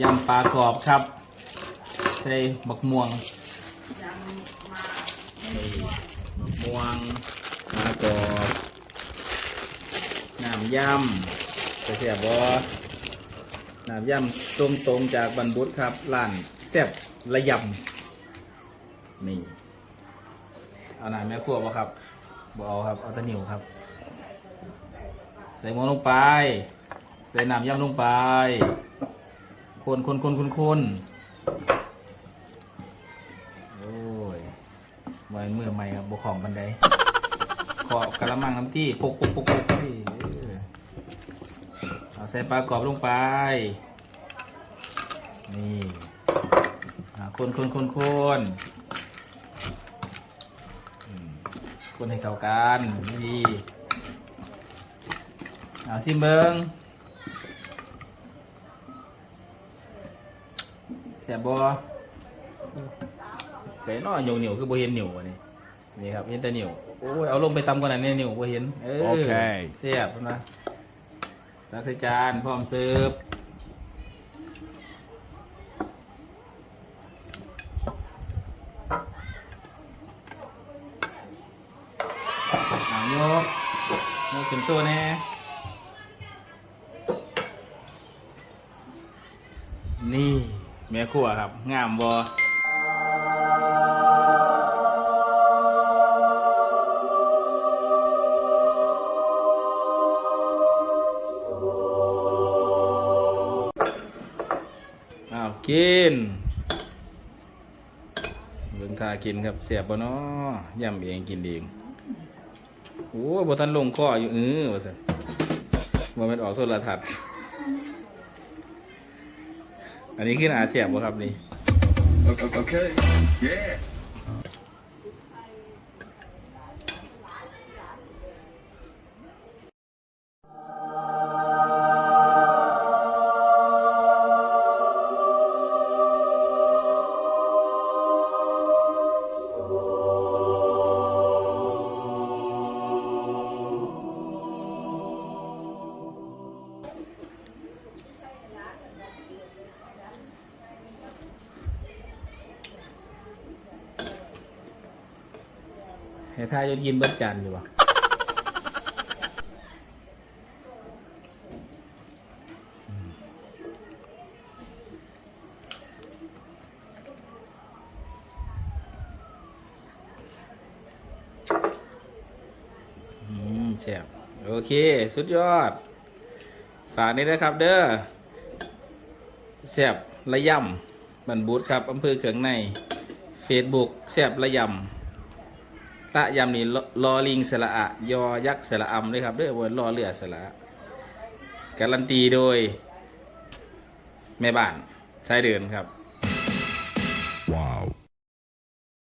ยำปลากรอบครับ ใส่บักม่วงบักม่วงปลากรอบน้ำยำจะเสียบอน้ำยำตรงตรงๆจากบรรบุตรครับร้านแซ่บระยำนี่เอาหน่าแม่ครัวบ่ครับบ่เอาครับเอาตะหนิวครับ ใส่หมูลงไป ใส่น้ำยำลงไป คนคนคนคนคนโอ้ยไว้มือใหม่ครับบกของบันไดขอกระมังน้ำที่ปกปกปกปกที่เอาใส่ปลากรอบลงไป นี่คนคนคนคนคนให้เข้ากันนี่เอาซิมเบิง แสบบ่ใส่น้อเหนียวเหนียวคือบ่เห็นเหนียวอันนี้นี่ครับเห็นแต่เหนียวโอ้ยเอาลงไปตำกันนะเนี่ยเหนียวบ่เห็นเออโอเคแซ่บนะตักใส่จานพร้อมเสิร์ฟเอายกยกขึ้นโซ่แน่นี่ แม่ครัวครับ งามบ่อ้าวกินเบิ่งทากินครับเสียบบ่เนาะย่ำเองกินเองโอ้บ่ทันลงคออยู่เออว่าซั่นบ่แม่นออกโทรทัศน์ อันนี้คือหนาเสียบวะครับนี่ Okay. Yeah. ให้ทายจนกินเบิดจานอยู่บ่อืมแซ่บโอเค สุดยอด ฝากนี้นะครับ เด้อแซ่บระยำบันบูธครับอำเภอเขืองใน Facebook แซ่บระยำ ละยำนี่ลอลิงสละอะยอยักษ์สละอำด้วยครับด้วยวนรอเรือสละอะการันตีโดยแม่บ้านชายเดินครับ